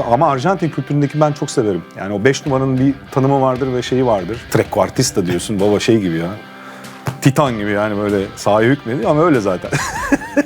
Ama Arjantin kültüründeki ben çok severim. Yani o 5 numaranın bir tanımı vardır ve şeyi vardır. Trequartista diyorsun baba şey gibi ya. Titan gibi yani böyle sahaya hükmediyor ama öyle zaten.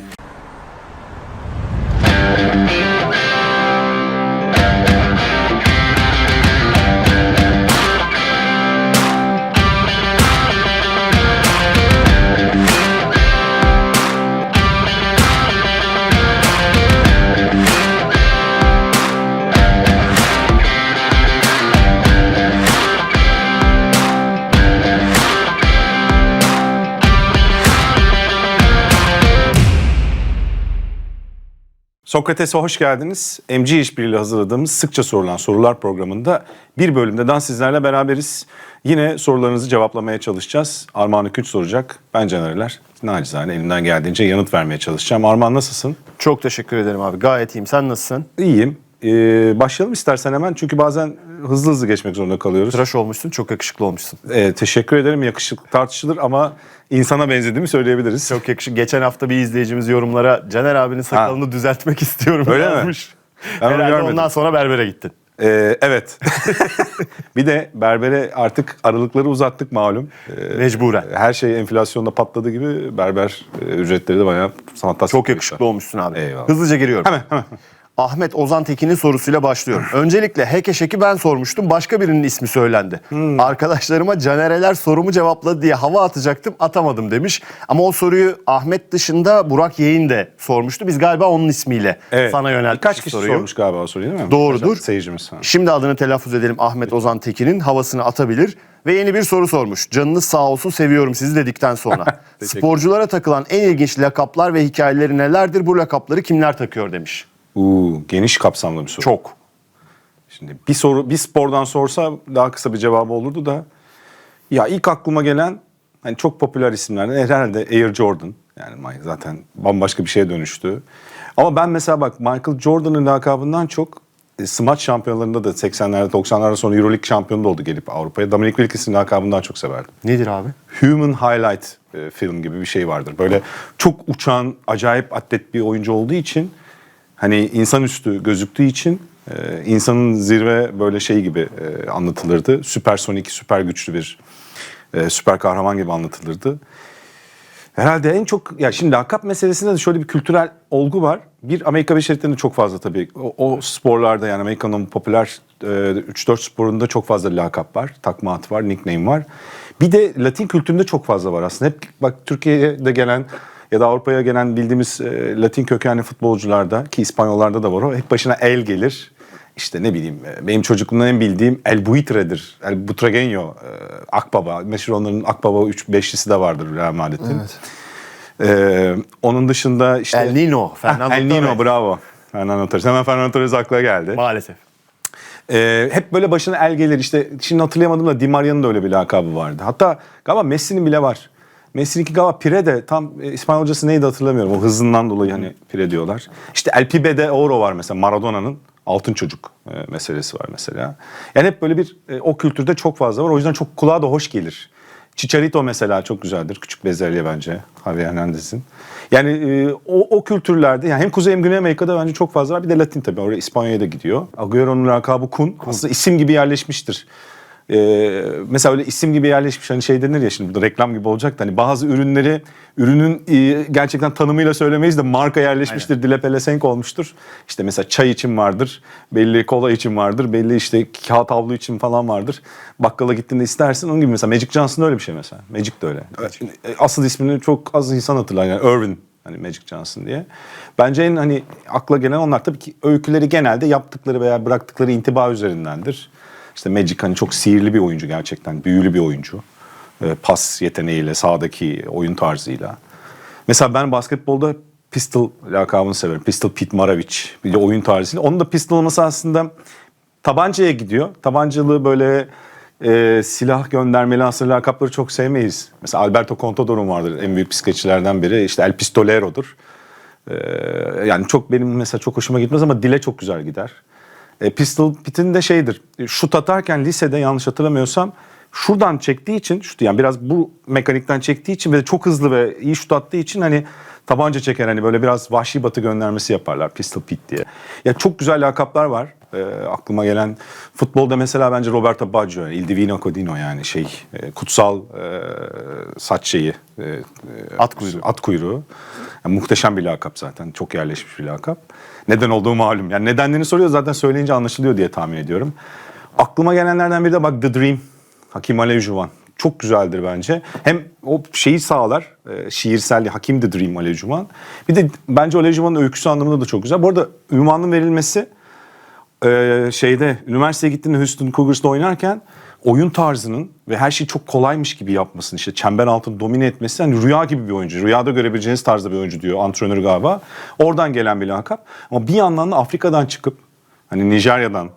Sokrates'e hoş geldiniz. MG işbirliğiyle hazırladığımız sıkça sorulan sorular programında bir bölümde daha sizlerle beraberiz. Yine sorularınızı cevaplamaya çalışacağız. Armağan Künç soracak. Ben Canereler. Nacizane elimden geldiğince yanıt vermeye çalışacağım. Armağan nasılsın? Çok teşekkür ederim abi. Gayet iyiyim. Sen nasılsın? İyiyim. Ee, başlayalım istersen hemen çünkü bazen hızlı hızlı geçmek zorunda kalıyoruz. Tıraş olmuşsun. Çok yakışıklı olmuşsun. Ee, teşekkür ederim. Yakışık tartışılır ama insana benzediğimi söyleyebiliriz. Çok yakışıklı. Geçen hafta bir izleyicimiz yorumlara Caner abinin sakalını düzeltmek istiyorum Öyle mi? yazmış. Ben onu Herhalde görmedim. ondan sonra berbere gittin. Ee, evet. bir de berbere artık aralıkları uzattık malum. Ee, Mecburen. her şey enflasyonda patladı gibi berber e, ücretleri de bayağı fantastik. Çok yakışıklı olmuşsun abi. Eyvallah. Hızlıca giriyorum. Hemen hemen. Ahmet Ozan Tekin'in sorusuyla başlıyorum. Öncelikle Hekeşek'i ben sormuştum. Başka birinin ismi söylendi. Hmm. Arkadaşlarıma Canereler sorumu cevapladı diye hava atacaktım. Atamadım demiş. Ama o soruyu Ahmet dışında Burak Yeğin de sormuştu. Biz galiba onun ismiyle Evet. sana yönelttik Kaç kişi soruyu. sormuş galiba o soruyu değil mi? Doğrudur. Kaç Seyircimiz. Ha. Şimdi adını telaffuz edelim Ahmet Ozan Tekin'in havasını atabilir. Ve yeni bir soru sormuş. Canınız sağ olsun seviyorum sizi dedikten sonra. Sporculara takılan en ilginç lakaplar ve hikayeleri nelerdir? Bu lakapları kimler takıyor demiş. Uuu geniş kapsamlı bir soru. Çok. Şimdi bir soru bir spordan sorsa daha kısa bir cevabı olurdu da. Ya ilk aklıma gelen hani çok popüler isimlerden herhalde Air Jordan. Yani zaten bambaşka bir şeye dönüştü. Ama ben mesela bak Michael Jordan'ın lakabından çok e, smaç şampiyonlarında da 80'lerde 90'larda sonra Euroleague şampiyonu da oldu gelip Avrupa'ya. Dominic Wilkins'in lakabından çok severdim. Nedir abi? Human Highlight e, film gibi bir şey vardır. Böyle çok uçan, acayip atlet bir oyuncu olduğu için hani insanüstü gözüktüğü için e, insanın zirve böyle şey gibi e, anlatılırdı. Süpersonik, süper güçlü bir e, süper kahraman gibi anlatılırdı. Herhalde en çok ya şimdi lakap meselesinde de şöyle bir kültürel olgu var. Bir Amerika Birleşik Devletleri'nde çok fazla tabii o, o sporlarda yani Amerika'nın popüler e, 3-4 sporunda çok fazla lakap var. Takma at var, nickname var. Bir de Latin kültüründe çok fazla var aslında. Hep bak Türkiye'de gelen ya da Avrupa'ya gelen bildiğimiz e, Latin kökenli futbolcularda ki İspanyollarda da var o hep başına el gelir. İşte ne bileyim e, benim çocukluğumdan en bildiğim El Buitre'dir. El Butragueño, e, Akbaba. Meşhur onların Akbaba 3-5'lisi de vardır Real Madrid'in. Ee, onun dışında işte... El Nino, Fernando El Nino Torres. bravo. Fernando Torres. Hemen Fernando Torres akla geldi. Maalesef. Ee, hep böyle başına el gelir. İşte şimdi hatırlayamadım da Di Maria'nın da öyle bir lakabı vardı. Hatta galiba Messi'nin bile var. Messi'ninki galiba Pire de tam e, İspanyolcası neydi hatırlamıyorum. O hızından dolayı hani Pire diyorlar. İşte El Pibe de Oro var mesela Maradona'nın altın çocuk e, meselesi var mesela. Yani hep böyle bir e, o kültürde çok fazla var. O yüzden çok kulağa da hoş gelir. Chicharito mesela çok güzeldir. Küçük bezelye bence Javier Hernandez'in. Yani e, o, o kültürlerde yani hem Kuzey hem Güney Amerika'da bence çok fazla var. Bir de Latin tabii. Oraya İspanya'ya da gidiyor. Agüero'nun lakabı Kun. Aslında isim gibi yerleşmiştir. Ee, mesela öyle isim gibi yerleşmiş hani şey denir ya şimdi burada reklam gibi olacak da hani bazı ürünleri ürünün e, gerçekten tanımıyla söylemeyiz de marka yerleşmiştir dile pelesenk olmuştur. İşte mesela çay için vardır, belli kola için vardır, belli işte kağıt havlu için falan vardır. Bakkala gittiğinde istersin onun gibi mesela Magic Johnson öyle bir şey mesela. Magic de öyle. E, Asıl ismini çok az insan hatırlar yani Irvin hani Magic Johnson diye. Bence en hani akla gelen onlar tabii ki öyküleri genelde yaptıkları veya bıraktıkları intiba üzerindendir. İşte Magic hani çok sihirli bir oyuncu gerçekten. Büyülü bir oyuncu. Ee, pas yeteneğiyle, sahadaki oyun tarzıyla. Mesela ben basketbolda Pistol lakabını severim. Pistol Pete Maravich. Bir de oyun tarzıyla. Onun da pistol olması aslında tabancaya gidiyor. Tabancalı böyle e, silah göndermeli aslında lakapları çok sevmeyiz. Mesela Alberto Contador'un vardır. En büyük bisikletçilerden biri. İşte El Pistolero'dur. Ee, yani çok benim mesela çok hoşuma gitmez ama dile çok güzel gider. E, Pistol Pit'in de şeydir. Şut atarken lisede yanlış hatırlamıyorsam şuradan çektiği için şut yani biraz bu mekanikten çektiği için ve çok hızlı ve iyi şut attığı için hani tabanca çeker hani böyle biraz vahşi batı göndermesi yaparlar Pistol Pete diye. Ya çok güzel lakaplar var. Ee, aklıma gelen futbolda mesela bence Roberto Baggio, Il Divino Codino yani şey e, kutsal e, saç şeyi. e, e, At kuyruğu. At kuyruğu. Yani muhteşem bir lakap zaten. Çok yerleşmiş bir lakap. Neden olduğu malum. Yani nedenlerini soruyor zaten söyleyince anlaşılıyor diye tahmin ediyorum. Aklıma gelenlerden biri de bak The Dream. Hakim Alevjuvan. Çok güzeldir bence. Hem o şeyi sağlar, e, şiirselliği, Hakim The Dream Alevjuvan. Bir de bence Alevjuvan'ın öyküsü anlamında da çok güzel. Bu arada ünvanın verilmesi e, şeyde üniversiteye gittiğinde Houston Cougars'da oynarken oyun tarzının ve her şeyi çok kolaymış gibi yapmasını işte çember altını domine etmesi hani rüya gibi bir oyuncu. Rüyada görebileceğiniz tarzda bir oyuncu diyor antrenör galiba. Oradan gelen bir lakap. Ama bir yandan da Afrika'dan çıkıp hani Nijerya'dan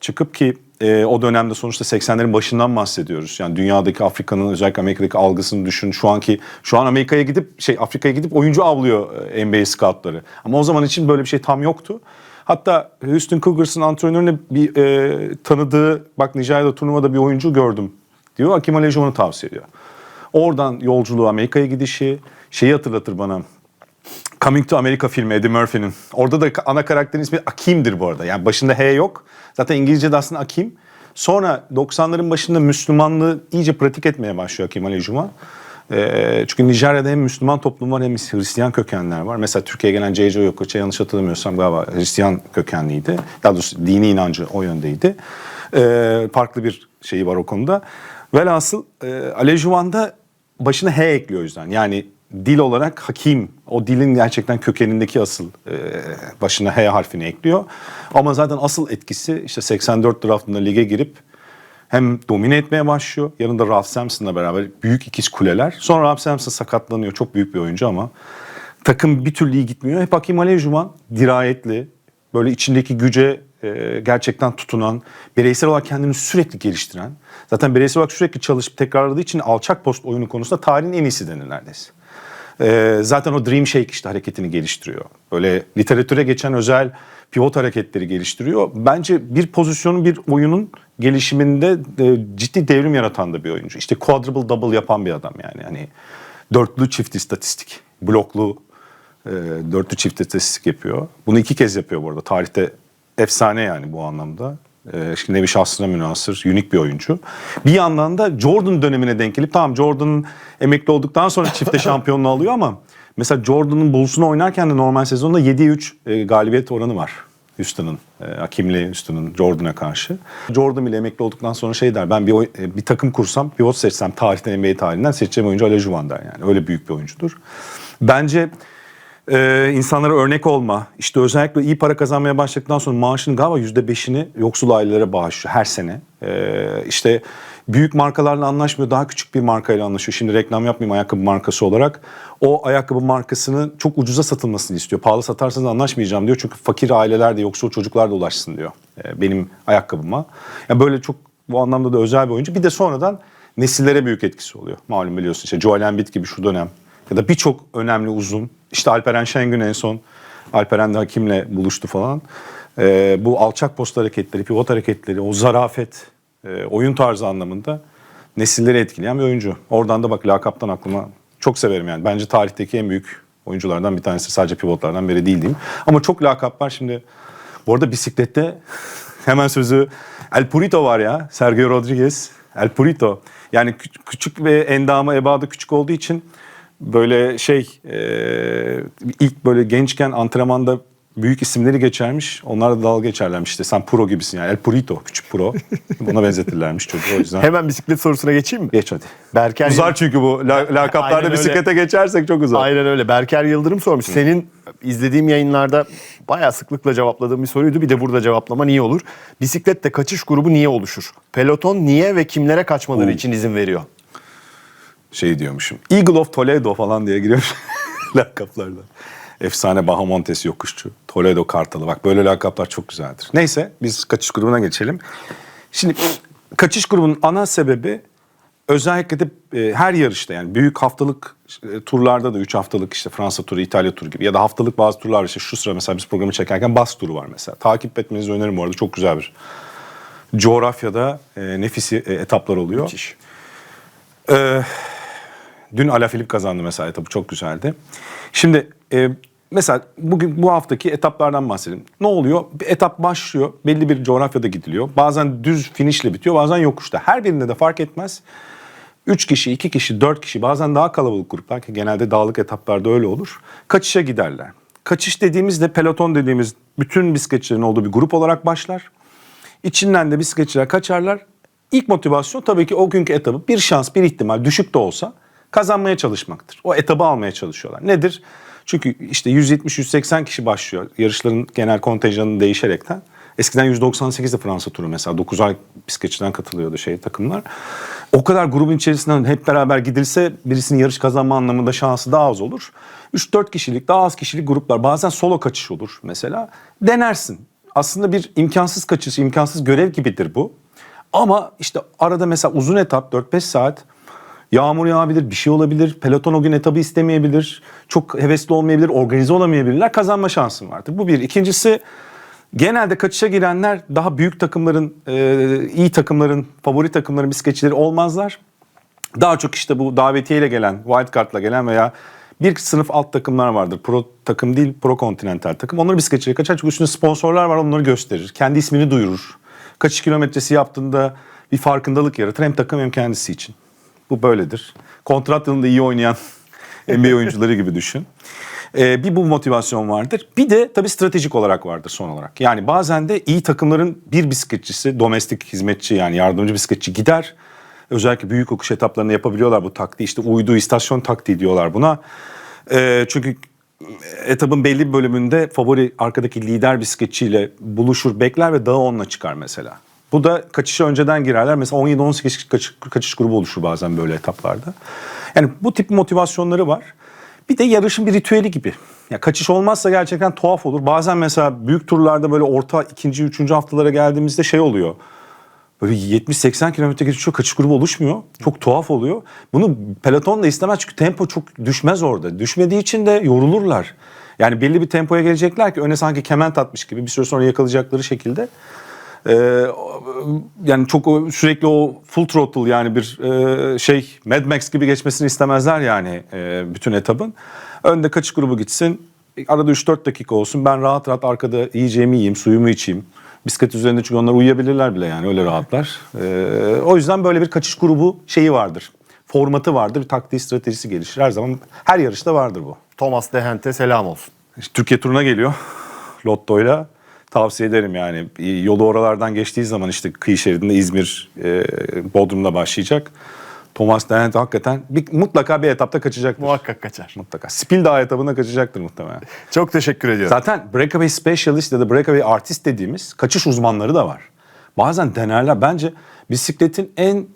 çıkıp ki e, o dönemde sonuçta 80'lerin başından bahsediyoruz. Yani dünyadaki Afrika'nın özellikle Amerika'daki algısını düşün. Şu anki şu an Amerika'ya gidip şey Afrika'ya gidip oyuncu avlıyor e, NBA scoutları. Ama o zaman için böyle bir şey tam yoktu. Hatta Houston Cougars'ın antrenörüne bir e, tanıdığı bak Nijerya'da turnuvada bir oyuncu gördüm diyor. Hakim Olajuwon'u tavsiye ediyor. Oradan yolculuğu Amerika'ya gidişi şeyi hatırlatır bana. Coming to America filmi Eddie Murphy'nin. Orada da ana karakterin ismi Akim'dir bu arada. Yani başında H yok. Zaten İngilizce'de aslında Akim. Sonra 90'ların başında Müslümanlığı iyice pratik etmeye başlıyor Hakim Olajuwon. Ee, çünkü Nijerya'da hem Müslüman toplum var hem Hristiyan kökenler var. Mesela Türkiye'ye gelen J.J. Okocha yanlış hatırlamıyorsam galiba Hristiyan kökenliydi. Daha doğrusu dini inancı o yöndeydi. Ee, farklı bir şeyi var o konuda. Velhasıl e, Alejuvan'da başına H ekliyor o yüzden. Yani dil olarak hakim, o dilin gerçekten kökenindeki asıl e, başına H harfini ekliyor. Ama zaten asıl etkisi işte 84 draftında lige girip hem domine etmeye başlıyor. Yanında Ralph Sampson'la beraber büyük ikiz kuleler. Sonra Ralph Sampson sakatlanıyor. Çok büyük bir oyuncu ama takım bir türlü iyi gitmiyor. Hep Hakim Olajuwon dirayetli, böyle içindeki güce e, gerçekten tutunan, bireysel olarak kendini sürekli geliştiren, zaten bireysel olarak sürekli çalışıp tekrarladığı için alçak post oyunu konusunda tarihin en iyisi denir neredeyse. E, zaten o Dream Shake işte hareketini geliştiriyor. Böyle literatüre geçen özel pivot hareketleri geliştiriyor. Bence bir pozisyonun bir oyunun gelişiminde e, ciddi devrim yaratan da bir oyuncu. İşte quadruple double yapan bir adam yani. Hani dörtlü çift istatistik, bloklu e, dörtlü çift istatistik yapıyor. Bunu iki kez yapıyor bu arada. Tarihte efsane yani bu anlamda. E, şimdi nevi şahsına münasır, unik bir oyuncu. Bir yandan da Jordan dönemine denk gelip tamam Jordan'ın emekli olduktan sonra çifte şampiyonluğu alıyor ama mesela Jordan'ın Bulls'unu oynarken de normal sezonda 7'ye 3 e, galibiyet oranı var. Houston'ın, e, Hakimli Houston'ın Jordan'a karşı. Jordan bile emekli olduktan sonra şey der, ben bir, oy- e, bir takım kursam, pivot seçsem tarihten NBA tarihinden seçeceğim oyuncu Olajuwon der yani. Öyle büyük bir oyuncudur. Bence e, insanlara örnek olma, işte özellikle iyi para kazanmaya başladıktan sonra maaşının galiba yüzde beşini yoksul ailelere bağışlıyor her sene. E, işte büyük markalarla anlaşmıyor, daha küçük bir markayla anlaşıyor. Şimdi reklam yapmayayım ayakkabı markası olarak. O ayakkabı markasını çok ucuza satılmasını istiyor. Pahalı satarsanız anlaşmayacağım diyor. Çünkü fakir aileler de yoksul çocuklar da ulaşsın diyor e, benim ayakkabıma. Yani böyle çok bu anlamda da özel bir oyuncu. Bir de sonradan nesillere büyük etkisi oluyor. Malum biliyorsun işte Joel Embiid gibi şu dönem ya da birçok önemli uzun. İşte Alperen Şengün en son Alperen de Hakim'le buluştu falan. Ee, bu alçak post hareketleri, pivot hareketleri, o zarafet, e, oyun tarzı anlamında nesilleri etkileyen bir oyuncu. Oradan da bak lakaptan aklıma çok severim yani. Bence tarihteki en büyük oyunculardan bir tanesi. Sadece pivotlardan biri değil diyeyim. Ama çok lakap var şimdi. Bu arada bisiklette hemen sözü El Purito var ya. Sergio Rodriguez. El Purito. Yani kü- küçük ve endamı ebadı küçük olduğu için böyle şey e, ilk böyle gençken antrenmanda büyük isimleri geçermiş. Onlar da dalga geçerlermiş işte. Sen pro gibisin yani. El Purito. Küçük pro. Buna benzetirlermiş çocuğu o yüzden. Hemen bisiklet sorusuna geçeyim mi? Geç hadi. Berker Uzar çünkü bu. La- Aynen lakaplarda öyle. bisiklete geçersek çok uzar. Aynen öyle. Berker Yıldırım sormuş. Senin izlediğim yayınlarda bayağı sıklıkla cevapladığım bir soruydu. Bir de burada cevaplaman iyi olur. Bisiklette kaçış grubu niye oluşur? Peloton niye ve kimlere kaçmaları için izin veriyor? Şey diyormuşum. Eagle of Toledo falan diye giriyor lakaplarda. Efsane Bahamontes yokuşçu. Toledo Kartalı. Bak böyle lakaplar çok güzeldir. Neyse biz kaçış grubuna geçelim. Şimdi kaçış grubunun ana sebebi özellikle de e, her yarışta yani büyük haftalık e, turlarda da 3 haftalık işte Fransa turu, İtalya turu gibi ya da haftalık bazı turlar işte şu sıra mesela biz programı çekerken bas turu var mesela. Takip etmenizi öneririm bu arada çok güzel bir coğrafyada e, nefisi e, etaplar oluyor. Müthiş. Ee, dün Alaphilippe kazandı mesela etabı çok güzeldi. Şimdi e, mesela bugün bu haftaki etaplardan bahsedelim. Ne oluyor? Bir etap başlıyor. Belli bir coğrafyada gidiliyor. Bazen düz finişle bitiyor, bazen yokuşta. Her birinde de fark etmez. 3 kişi, 2 kişi, 4 kişi bazen daha kalabalık gruplar ki genelde dağlık etaplarda öyle olur. Kaçışa giderler. Kaçış dediğimizde peloton dediğimiz bütün bisikletçilerin olduğu bir grup olarak başlar. İçinden de bisikletçiler kaçarlar. İlk motivasyon tabii ki o günkü etabı bir şans, bir ihtimal düşük de olsa kazanmaya çalışmaktır. O etabı almaya çalışıyorlar. Nedir? Çünkü işte 170-180 kişi başlıyor yarışların genel kontenjanı değişerekten. Eskiden 198'de Fransa turu mesela 9 ay bisikletçiden katılıyordu şey takımlar. O kadar grubun içerisinden hep beraber gidilse birisinin yarış kazanma anlamında şansı daha az olur. 3-4 kişilik daha az kişilik gruplar bazen solo kaçış olur mesela. Denersin. Aslında bir imkansız kaçış, imkansız görev gibidir bu. Ama işte arada mesela uzun etap 4-5 saat Yağmur yağabilir, bir şey olabilir. Peloton o gün etabı istemeyebilir. Çok hevesli olmayabilir, organize olamayabilirler. Kazanma şansın vardır. Bu bir. İkincisi genelde kaçışa girenler daha büyük takımların, e, iyi takımların, favori takımların bisikletçileri olmazlar. Daha çok işte bu davetiyeyle gelen, wildcard'la gelen veya bir sınıf alt takımlar vardır. Pro takım değil, pro kontinental takım. Onları bisikletçileri kaçar çünkü üstünde sponsorlar var onları gösterir. Kendi ismini duyurur. Kaç kilometresi yaptığında bir farkındalık yaratır hem takım hem kendisi için. Bu böyledir. Kontrat yılında iyi oynayan NBA oyuncuları gibi düşün. Ee, bir bu motivasyon vardır. Bir de tabii stratejik olarak vardır son olarak. Yani bazen de iyi takımların bir bisikletçisi, domestik hizmetçi yani yardımcı bisikletçi gider. Özellikle büyük okuş etaplarında yapabiliyorlar bu taktiği. İşte uydu istasyon taktiği diyorlar buna. Ee, çünkü etabın belli bir bölümünde favori arkadaki lider bisikletçiyle buluşur, bekler ve dağı onunla çıkar mesela. Bu da kaçışa önceden girerler. Mesela 17-18 kişi kaçış, kaçış grubu oluşur bazen böyle etaplarda. Yani bu tip motivasyonları var. Bir de yarışın bir ritüeli gibi. Ya kaçış olmazsa gerçekten tuhaf olur. Bazen mesela büyük turlarda böyle orta ikinci, üçüncü haftalara geldiğimizde şey oluyor. Böyle 70-80 kilometre geçiyor kaçış grubu oluşmuyor. Çok tuhaf oluyor. Bunu peloton da istemez çünkü tempo çok düşmez orada. Düşmediği için de yorulurlar. Yani belli bir tempoya gelecekler ki öne sanki kement atmış gibi bir süre sonra yakalayacakları şekilde. Ee, yani çok sürekli o full throttle yani bir e, şey Mad Max gibi geçmesini istemezler yani e, bütün etabın. Önde kaçış grubu gitsin. Arada 3-4 dakika olsun. Ben rahat rahat arkada yiyeceğimi yiyeyim, suyumu içeyim. Bisiklet üzerinde çünkü onlar uyuyabilirler bile yani öyle rahatlar. Ee, o yüzden böyle bir kaçış grubu şeyi vardır. Formatı vardır, bir taktiği stratejisi gelişir. Her zaman her yarışta vardır bu. Thomas Dehent'e selam olsun. İşte Türkiye turuna geliyor Lotto'yla. Tavsiye ederim yani. Yolu oralardan geçtiği zaman işte kıyı şeridinde İzmir, e, Bodrum'da başlayacak. Thomas Dehent hakikaten bir, mutlaka bir etapta kaçacaktır. Muhakkak kaçar. Mutlaka. Spildağ etabında kaçacaktır muhtemelen. Çok teşekkür ediyorum. Zaten breakaway specialist ya da breakaway artist dediğimiz kaçış uzmanları da var. Bazen denerler. Bence bisikletin en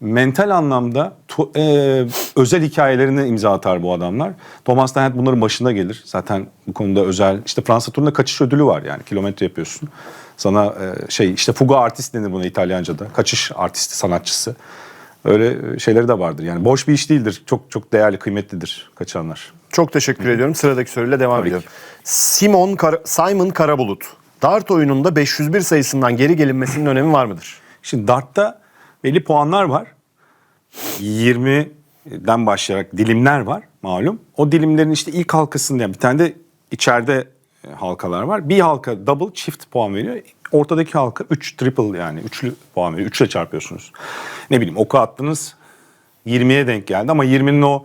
mental anlamda tu- e, özel hikayelerini imza atar bu adamlar. Thomas Dehent bunların başında gelir. Zaten bu konuda özel işte Fransa turunda kaçış ödülü var yani kilometre yapıyorsun. Sana e, şey işte fuga artist denir buna İtalyanca'da. Kaçış artisti, sanatçısı. Öyle şeyleri de vardır. Yani boş bir iş değildir. Çok çok değerli, kıymetlidir kaçanlar. Çok teşekkür ediyorum. Sıradaki soruyla devam Tabii ediyorum. Simon Kara- Simon Karabulut. Dart oyununda 501 sayısından geri gelinmesinin önemi var mıdır? Şimdi dartta belli puanlar var. 20'den başlayarak dilimler var malum. O dilimlerin işte ilk halkasında yani bir tane de içeride e, halkalar var. Bir halka double çift puan veriyor. Ortadaki halka 3 triple yani üçlü puan veriyor. 3 ile çarpıyorsunuz. Ne bileyim oku attınız 20'ye denk geldi ama 20'nin o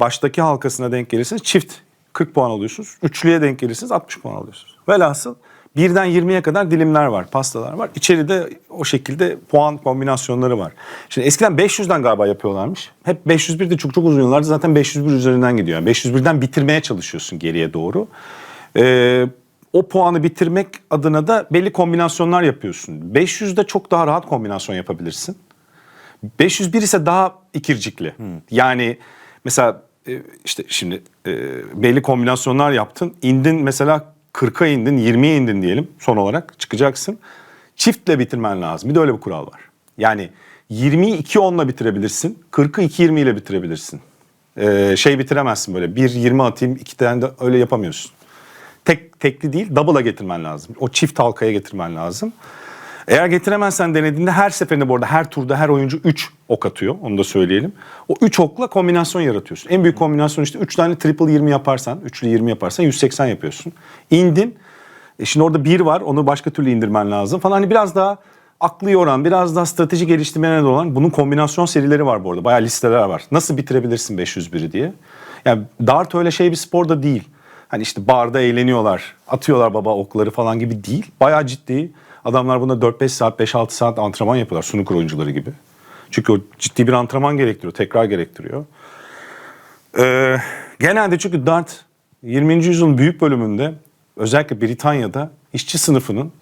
baştaki halkasına denk gelirseniz çift 40 puan alıyorsunuz. Üçlüye denk gelirseniz 60 puan alıyorsunuz. Velhasıl birden 20'ye kadar dilimler var, pastalar var. İçeride o şekilde puan kombinasyonları var. Şimdi eskiden 500'den galiba yapıyorlarmış. Hep 501 de çok çok uzun yıllardır zaten 501 üzerinden gidiyor. Yani 501'den bitirmeye çalışıyorsun geriye doğru. Ee, o puanı bitirmek adına da belli kombinasyonlar yapıyorsun. 500'de çok daha rahat kombinasyon yapabilirsin. 501 ise daha ikircikli. Yani mesela e, işte şimdi e, belli kombinasyonlar yaptın. İndin mesela 40'a indin, 20'ye indin diyelim son olarak çıkacaksın. Çiftle bitirmen lazım. Bir de öyle bir kural var. Yani 20'yi 2 10'la bitirebilirsin. 40'ı 2 20 ile bitirebilirsin. E, şey bitiremezsin böyle 1 20 atayım 2 tane de öyle yapamıyorsun. Tek tekli değil double'a getirmen lazım. O çift halkaya getirmen lazım. Eğer getiremezsen denediğinde her seferinde bu arada her turda her oyuncu 3 ok atıyor. Onu da söyleyelim. O 3 okla kombinasyon yaratıyorsun. En büyük kombinasyon işte 3 tane triple 20 yaparsan, üçlü 20 yaparsan 180 yapıyorsun. İndin. E şimdi orada 1 var. Onu başka türlü indirmen lazım falan. Hani biraz daha aklı yoran, biraz daha strateji geliştirmene de olan bunun kombinasyon serileri var bu arada. Bayağı listeler var. Nasıl bitirebilirsin 501'i diye. Yani dart öyle şey bir spor da değil. Hani işte barda eğleniyorlar, atıyorlar baba okları falan gibi değil. Bayağı ciddi. Adamlar bunda 4-5 saat, 5-6 saat antrenman yapıyorlar snooker oyuncuları gibi. Çünkü o ciddi bir antrenman gerektiriyor, tekrar gerektiriyor. Ee, genelde çünkü dart 20. yüzyılın büyük bölümünde özellikle Britanya'da işçi sınıfının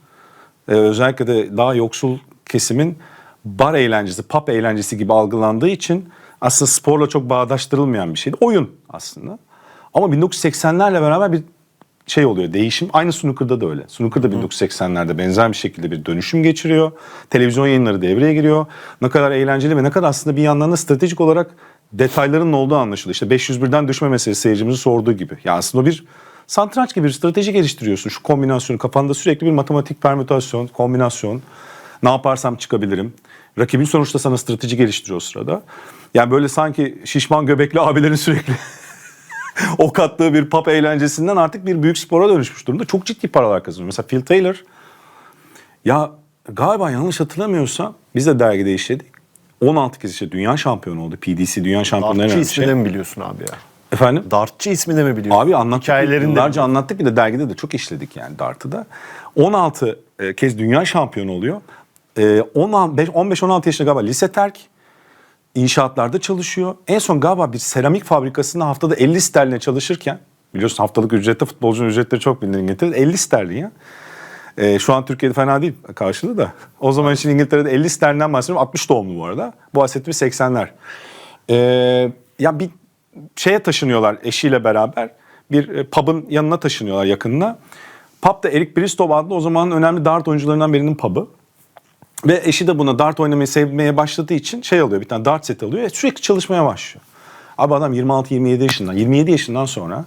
e, özellikle de daha yoksul kesimin bar eğlencesi, pub eğlencesi gibi algılandığı için aslında sporla çok bağdaştırılmayan bir şeydi. Oyun aslında. Ama 1980'lerle beraber bir şey oluyor, değişim. Aynı snooker'da da öyle. Snooker da 1980'lerde benzer bir şekilde bir dönüşüm geçiriyor. Televizyon yayınları devreye giriyor. Ne kadar eğlenceli ve ne kadar aslında bir yandan da stratejik olarak detayların olduğu anlaşılıyor. İşte 501'den düşme meselesi seyircimizin sorduğu gibi. Yani aslında bir satranç gibi bir strateji geliştiriyorsun. Şu kombinasyonu kafanda sürekli bir matematik permütasyon, kombinasyon. Ne yaparsam çıkabilirim. Rakibin sonuçta sana strateji geliştiriyor o sırada. Yani böyle sanki şişman göbekli abilerin sürekli ok attığı bir pop eğlencesinden artık bir büyük spora dönüşmüş durumda. Çok ciddi paralar kazanıyor. Mesela Phil Taylor ya galiba yanlış hatırlamıyorsam biz de dergide işledik. 16 kez işte dünya şampiyonu oldu. PDC dünya şampiyonları Dartçı bir ismi şey. mi biliyorsun abi ya? Efendim? Dartçı ismi de mi biliyorsun? Abi anlattık. Hikayelerini de Yıllarca anlattık bir de dergide de çok işledik yani Dart'ı da. 16 e, kez dünya şampiyonu oluyor. E, 15-16 yaşında galiba lise terk. İnşaatlarda çalışıyor. En son galiba bir seramik fabrikasında haftada 50 sterline çalışırken biliyorsun haftalık ücrette futbolcunun ücretleri çok bilinir İngiltere'de 50 sterlin ya. E, şu an Türkiye'de fena değil karşılığı da. O zaman için İngiltere'de 50 sterlinden bahsediyorum. 60 doğumlu bu arada. Bu bahsettiğimiz 80'ler. E, ya bir şeye taşınıyorlar eşiyle beraber. Bir e, pub'ın yanına taşınıyorlar yakınına. Pub da Eric Bristow adlı o zamanın önemli dart oyuncularından birinin pub'ı. Ve eşi de buna dart oynamayı sevmeye başladığı için şey alıyor bir tane dart seti alıyor ve sürekli çalışmaya başlıyor. Abi adam 26-27 yaşından 27 yaşından sonra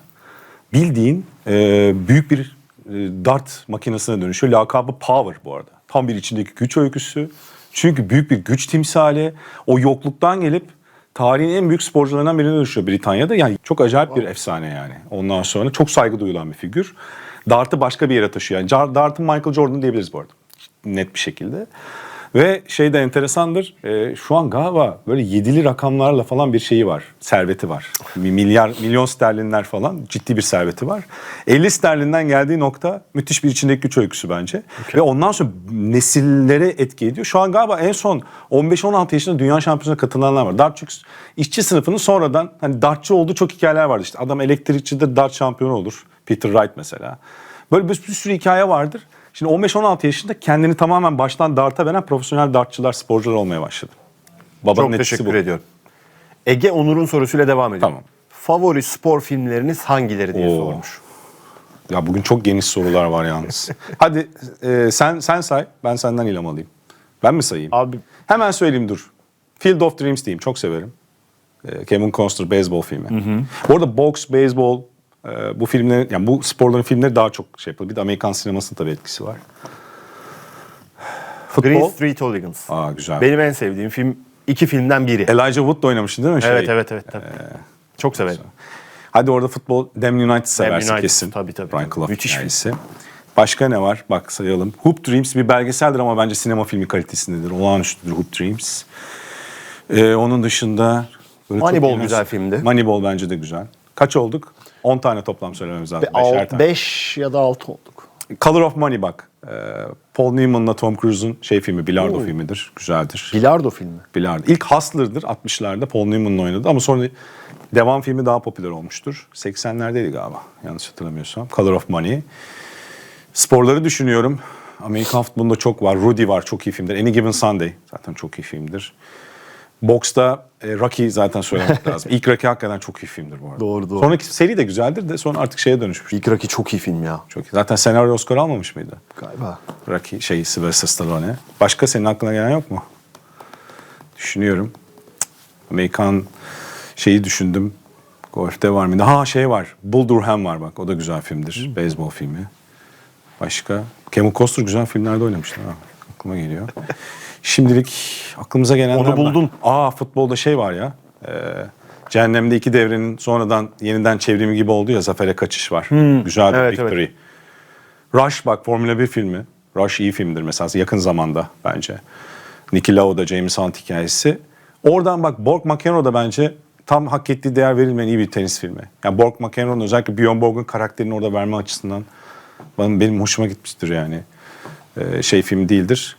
bildiğin e, büyük bir e, dart makinesine dönüşüyor. Lakabı Power bu arada. Tam bir içindeki güç öyküsü. Çünkü büyük bir güç timsali. O yokluktan gelip tarihin en büyük sporcularından birine dönüşüyor Britanya'da. Yani çok acayip bir efsane yani. Ondan sonra çok saygı duyulan bir figür. Dart'ı başka bir yere taşıyor. Yani Dart'ın Michael Jordan diyebiliriz bu arada. Net bir şekilde. Ve şey de enteresandır. e, şu an galiba böyle yedili rakamlarla falan bir şeyi var. Serveti var. Bir milyar, milyon sterlinler falan ciddi bir serveti var. 50 sterlinden geldiği nokta müthiş bir içindeki güç öyküsü bence. Ve ondan sonra nesillere etki ediyor. Şu an galiba en son 15-16 yaşında dünya şampiyonasına katılanlar var. Dart çünkü işçi sınıfının sonradan hani dartçı olduğu çok hikayeler vardı. İşte adam elektrikçidir, dart şampiyonu olur. Peter Wright mesela. Böyle bir, bir sürü hikaye vardır. Şimdi 15-16 yaşında kendini tamamen baştan darta veren profesyonel dartçılar, sporcular olmaya başladı. Babanın Çok teşekkür bu. ediyorum. Ege Onur'un sorusuyla devam ediyor. Tamam. Favori spor filmleriniz hangileri diye Oo. sormuş. Ya bugün çok geniş sorular var yalnız. Hadi e, sen sen say, ben senden ilham alayım. Ben mi sayayım? Abi- Hemen söyleyeyim dur. Field of Dreams diyeyim, çok severim. E, Kevin Costner beyzbol filmi. Bu arada boks, beyzbol e, bu filmlerin, yani bu sporların filmleri daha çok şey yapıldı. Bir de Amerikan sinemasının tabii etkisi var. Futbol. Green Street Hooligans. Aa güzel. Benim en sevdiğim film iki filmden biri. Elijah Wood da oynamıştı değil mi? Şey, evet evet evet. Tabii. Çok severim. Hadi orada futbol Dem United seversin United, kesin. tabii, tabii, Brian. Clough Müthiş film. hikayesi. Başka ne var? Bak sayalım. Hoop Dreams bir belgeseldir ama bence sinema filmi kalitesindedir. Olağanüstüdür Hoop Dreams. Ee, onun dışında... Moneyball güzel filmdi. Moneyball bence de güzel. Kaç olduk? 10 tane toplam söylememiz lazım. Beşer tane. 5 ya da 6 olduk. Color of Money bak. Ee, Paul Newman'la Tom Cruise'un şey filmi, bilardo filmidir. Güzeldir. Bilardo filmi. Bilardo. İlk Hustler'dır 60'larda Paul Newman'ın oynadı ama sonra devam filmi daha popüler olmuştur. 80'lerdeydi galiba yanlış hatırlamıyorsam. Color of Money. Sporları düşünüyorum. Amerikan futbolunda çok var. Rudy var çok iyi filmdir. Any Given Sunday zaten çok iyi filmdir. Boksta e, Rocky zaten söylemek lazım. İlk Rocky hakikaten çok iyi filmdir bu arada. Doğru, doğru. Sonraki seri de güzeldir de sonra artık şeye dönüşmüş. İlk Rocky çok iyi film ya. Çok iyi. Zaten senaryo Oscar almamış mıydı? Galiba. Rocky şey Sylvester Stallone. Başka senin aklına gelen yok mu? Düşünüyorum. Amerikan şeyi düşündüm. Golf'te var mıydı? Ha şey var. Bull Durham var bak. O da güzel filmdir. Beyzbol filmi. Başka? Kevin Costner güzel filmlerde oynamıştı. Ha. aklıma geliyor. Şimdilik aklımıza gelenler Onu buldun. Aa futbolda şey var ya. E, Cehennemde iki devrenin sonradan yeniden çevrimi gibi oldu ya Zafer'e kaçış var. Güzel bir Hmm. Evet, victory. Rush bak Formula 1 filmi. Rush iyi filmdir mesela yakın zamanda bence. Niki Lauda, James Hunt hikayesi. Oradan bak Borg McEnroe da bence tam hak ettiği değer verilmeyen iyi bir tenis filmi. Yani Borg McEnroe'nun özellikle Björn Borg'un karakterini orada verme açısından benim, benim hoşuma gitmiştir yani. Ee, şey film değildir.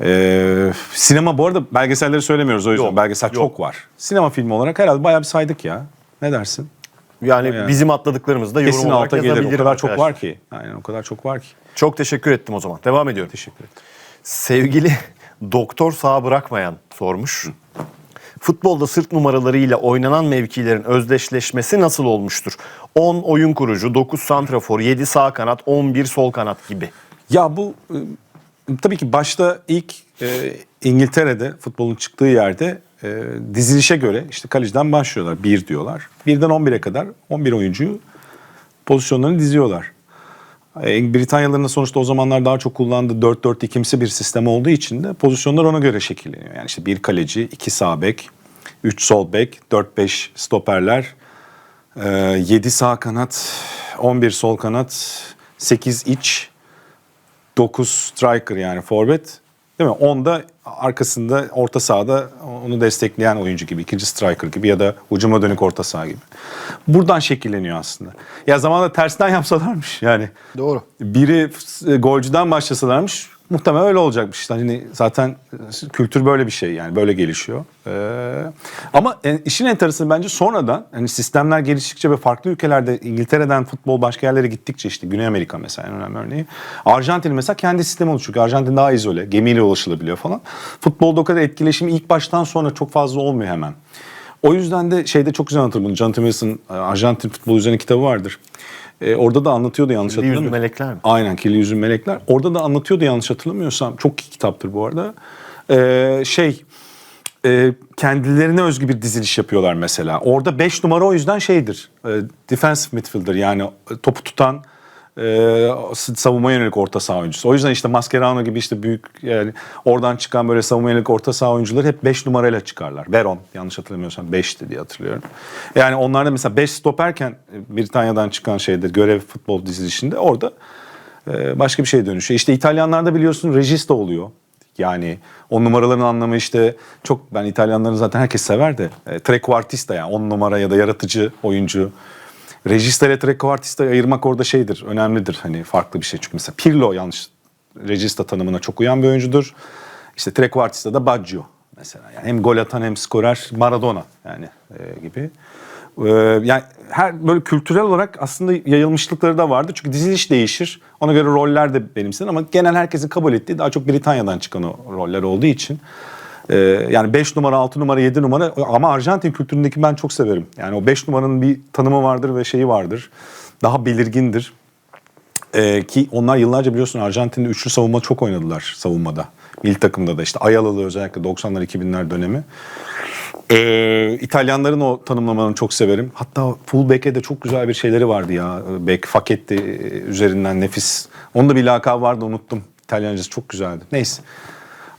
Ee, sinema bu arada belgeselleri söylemiyoruz o yüzden. Yok, Belgesel yok. çok var. Sinema filmi olarak herhalde bayağı bir saydık ya. Ne dersin? Yani Yani. bizim atladıklarımızı da yorum Kesin olarak alta gelir. O yazabilirim kadar çok arkadaşlar. var ki. Aynen o kadar çok var ki. Çok teşekkür ettim o zaman. Devam ediyorum. Teşekkür ederim. Sevgili doktor sağ bırakmayan sormuş. Futbolda sırt numaralarıyla oynanan mevkilerin özdeşleşmesi nasıl olmuştur? 10 oyun kurucu, 9 santrafor, 7 sağ kanat, 11 sol kanat gibi. Ya bu e, tabii ki başta ilk e, İngiltere'de futbolun çıktığı yerde e, dizilişe göre işte kaleciden başlıyorlar. Bir diyorlar. Birden 11'e kadar 11 oyuncuyu pozisyonlarını diziyorlar. E, Britanyalıların sonuçta o zamanlar daha çok kullandığı 4-4-2'msi bir sistem olduğu için de pozisyonlar ona göre şekilleniyor. Yani işte bir kaleci, iki sağ bek, 3 sol bek, 4-5 stoperler, 7 sağ kanat, 11 sol kanat, 8 iç, 9 striker yani forvet. Değil mi? 10 da arkasında orta sahada onu destekleyen oyuncu gibi. ikinci striker gibi ya da ucuma dönük orta saha gibi. Buradan şekilleniyor aslında. Ya zamanında tersten yapsalarmış yani. Doğru. Biri e, golcüden başlasalarmış muhtemelen öyle olacakmış. İşte Hani zaten kültür böyle bir şey yani böyle gelişiyor. Ee, ama işin enteresanı bence sonradan hani sistemler geliştikçe ve farklı ülkelerde İngiltere'den futbol başka yerlere gittikçe işte Güney Amerika mesela en önemli örneği. Arjantin mesela kendi sistemi oluşuyor. Çünkü Arjantin daha izole, gemiyle ulaşılabiliyor falan. Futbolda o kadar etkileşimi ilk baştan sonra çok fazla olmuyor hemen. O yüzden de şeyde çok güzel anlatır bunu. John Timmers'ın e, Arjantin futbolu üzerine kitabı vardır. E, orada da anlatıyordu yanlış Kirli Yüzlü hatırlamıyorum. Melekler mi? Aynen Kirli Yüzlü Melekler. Orada da anlatıyordu yanlış hatırlamıyorsam. Çok iyi kitaptır bu arada. E, şey e, kendilerine özgü bir diziliş yapıyorlar mesela. Orada 5 numara o yüzden şeydir. E, defensive midfielder yani topu tutan e, savunma yönelik orta saha oyuncusu. O yüzden işte Mascherano gibi işte büyük yani oradan çıkan böyle savunma yönelik orta saha oyuncuları hep 5 numarayla çıkarlar. Veron yanlış hatırlamıyorsam 5'ti diye hatırlıyorum. Yani onlar da mesela 5 stoperken e, Britanya'dan çıkan şeydir görev futbol dizilişinde orada e, başka bir şeye dönüşüyor. İşte İtalyanlarda biliyorsun regista oluyor. Yani on numaraların anlamı işte çok ben İtalyanları zaten herkes sever de e, trequartista yani on numara ya da yaratıcı oyuncu. Regista ile trequartista'yı ayırmak orada şeydir, önemlidir. Hani farklı bir şey çünkü mesela Pirlo yanlış regista tanımına çok uyan bir oyuncudur. İşte trequartista da Baggio mesela. Yani hem gol atan hem skorer Maradona yani e, gibi. Ee, yani her böyle kültürel olarak aslında yayılmışlıkları da vardı. Çünkü diziliş değişir. Ona göre roller de benimsenir ama genel herkesin kabul ettiği daha çok Britanya'dan çıkan o roller olduğu için. Ee, yani 5 numara, 6 numara, 7 numara ama Arjantin kültüründeki ben çok severim. Yani o 5 numaranın bir tanımı vardır ve şeyi vardır. Daha belirgindir. Ee, ki onlar yıllarca biliyorsun Arjantin'de üçlü savunma çok oynadılar savunmada. Milli takımda da işte Ayalalı özellikle 90'lar 2000'ler dönemi. Ee, İtalyanların o tanımlamalarını çok severim. Hatta fullback'e de çok güzel bir şeyleri vardı ya. Back, Faketti üzerinden nefis. Onun da bir lakabı vardı unuttum. İtalyancası çok güzeldi. Neyse.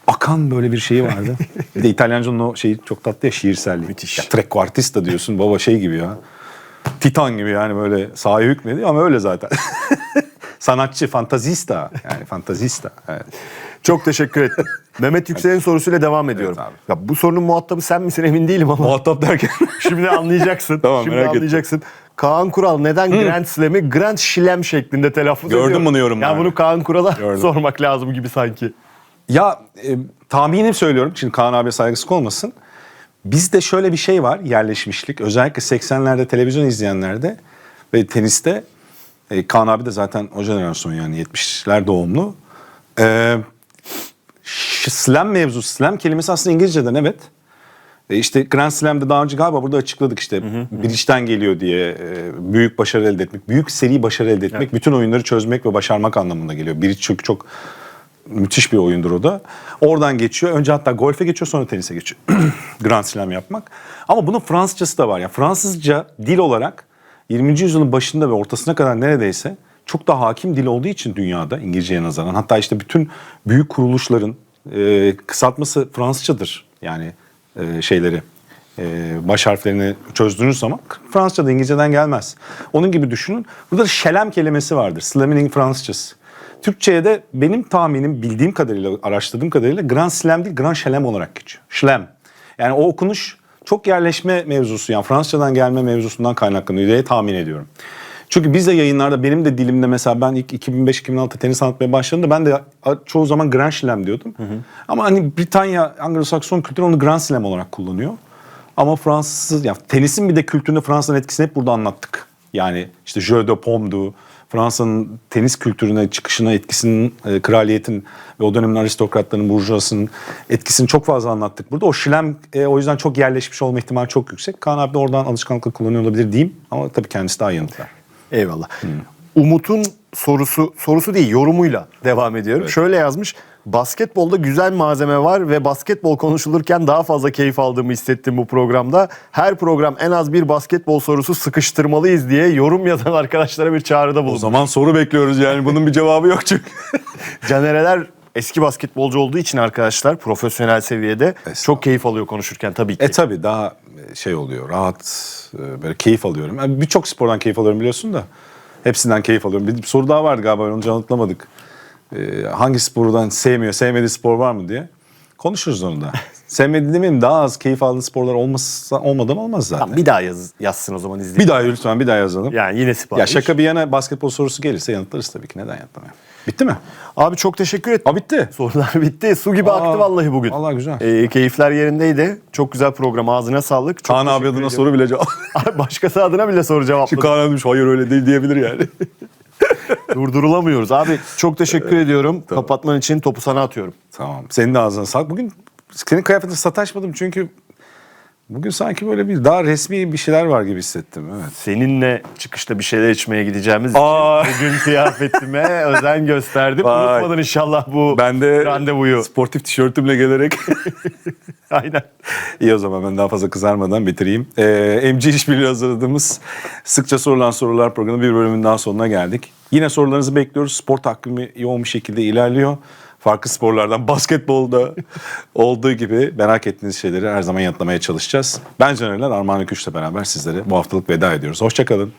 Akan böyle bir şeyi vardı. bir de İtalyancanın o şeyi çok tatlı ya şiirselliği. Müthiş. Ya trequartista diyorsun baba şey gibi ya. Titan gibi yani böyle sahaya hükmediyor ama öyle zaten. Sanatçı, fantazista. Yani fantazista. Evet. Çok teşekkür ettim. Mehmet Yüksel'in sorusuyla devam ediyorum. abi. ya bu sorunun muhatabı sen misin emin değilim ama Muhatap derken. şimdi anlayacaksın. Tamam, şimdi merak ettim. anlayacaksın. Kaan Kural neden Grand Slam'i Grand Slam şeklinde telaffuz Gördün ediyor? bunu yorumlarda. Ya bunu Kaan Kural'a Gördüm. sormak lazım gibi sanki. Ya e, tahminim söylüyorum. Şimdi Kaan abiye saygısızlık olmasın. Bizde şöyle bir şey var yerleşmişlik. Özellikle 80'lerde televizyon izleyenlerde ve teniste. E, Kaan abi de zaten o jenerasyon yani 70'ler doğumlu. E, slam mevzu, slam kelimesi aslında İngilizceden evet. E işte Grand Slam'de daha önce galiba burada açıkladık işte bilinçten geliyor diye e, büyük başarı elde etmek, büyük seri başarı elde etmek, bütün oyunları çözmek ve başarmak anlamında geliyor. Biri çünkü çok müthiş bir oyundur o da. Oradan geçiyor. Önce hatta golfe geçiyor sonra tenise geçiyor. Grand Slam yapmak. Ama bunun Fransızcası da var. Yani Fransızca dil olarak 20. yüzyılın başında ve ortasına kadar neredeyse çok daha hakim dil olduğu için dünyada İngilizceye nazaran. Hatta işte bütün büyük kuruluşların e, kısaltması Fransızcadır. Yani e, şeyleri e, baş harflerini çözdüğünüz zaman Fransızca da İngilizceden gelmez. Onun gibi düşünün. Burada da şelem kelimesi vardır. Slamming Fransızcası. Türkçe'ye de benim tahminim bildiğim kadarıyla, araştırdığım kadarıyla Grand Slam değil Grand Şelem olarak geçiyor. Şlem. Yani o okunuş çok yerleşme mevzusu yani Fransızcadan gelme mevzusundan kaynaklanıyor diye tahmin ediyorum. Çünkü biz de yayınlarda benim de dilimde mesela ben ilk 2005-2006 tenis anlatmaya başladığımda ben de çoğu zaman Grand Slam diyordum. Ama hani Britanya Anglo-Sakson kültürü onu Grand Slam olarak kullanıyor. Ama Fransız, yani tenisin bir de kültüründe Fransa'nın etkisini hep burada anlattık. Yani işte Jeu de Paume'du, Fransa'nın tenis kültürüne, çıkışına, etkisinin, e, kraliyetin ve o dönemin aristokratlarının, burjuvasının etkisini çok fazla anlattık burada. O şilem e, o yüzden çok yerleşmiş olma ihtimali çok yüksek. Kaan abi de oradan alışkanlıkla kullanıyor olabilir diyeyim ama tabii kendisi daha yanıtlar. Eyvallah. Umut'un sorusu sorusu değil yorumuyla devam ediyorum. Şöyle yazmış. Basketbolda güzel malzeme var ve basketbol konuşulurken daha fazla keyif aldığımı hissettim bu programda. Her program en az bir basketbol sorusu sıkıştırmalıyız diye yorum yazan arkadaşlara bir çağrıda O bulundum. zaman soru bekliyoruz yani bunun bir cevabı yok çünkü. Canereler eski basketbolcu olduğu için arkadaşlar profesyonel seviyede çok keyif alıyor konuşurken tabii ki. E tabii daha şey oluyor rahat e, böyle keyif alıyorum. Yani Birçok spordan keyif alıyorum biliyorsun da hepsinden keyif alıyorum. Bir soru daha vardı galiba onu yanıtlamadık. E, hangi spordan sevmiyor, sevmediği spor var mı diye. Konuşuruz onu da. Sevmediği demeyeyim daha az keyif aldığın sporlar olmasa, olmadan olmaz zaten. Tamam, bir daha yaz, yazsın o zaman izleyin. Bir daha lütfen bir daha yazalım. Yani yine sipariş. ya şaka bir yana basketbol sorusu gelirse yanıtlarız tabii ki. Neden yanıtlamayalım? Bitti mi? Abi çok teşekkür ederim. Ha bitti. Sorular bitti. Su gibi Aa, aktı vallahi bugün. vallahi güzel. Ee, keyifler yerindeydi. Çok güzel program. Ağzına sağlık. Çok Kaan abi adına ediyorum. soru bile cevap. Başkası adına bile soru Şimdi cevapladı. Kaan abi demiş hayır öyle değil diyebilir yani. Durdurulamıyoruz. Abi çok teşekkür ediyorum. Kapatman için topu sana atıyorum. Tamam. Senin de ağzına sağlık. Bugün senin kıyafetine sataşmadım çünkü bugün sanki böyle bir daha resmi bir şeyler var gibi hissettim. Evet. Seninle çıkışta bir şeyler içmeye gideceğimiz Aa. için bugün kıyafetime özen gösterdim. Vay. Unutmadın inşallah bu Ben de randevuyu. sportif tişörtümle gelerek Aynen. iyi o zaman ben daha fazla kızarmadan bitireyim. Ee, MC İşbirliği hazırladığımız sıkça sorulan sorular programı bir bölümün daha sonuna geldik. Yine sorularınızı bekliyoruz. Spor takvimi yoğun bir şekilde ilerliyor. Farklı sporlardan basketbolda olduğu gibi merak ettiğiniz şeyleri her zaman yanıtlamaya çalışacağız. Ben Canerler Armağan Öküş'le beraber sizlere bu haftalık veda ediyoruz. Hoşçakalın.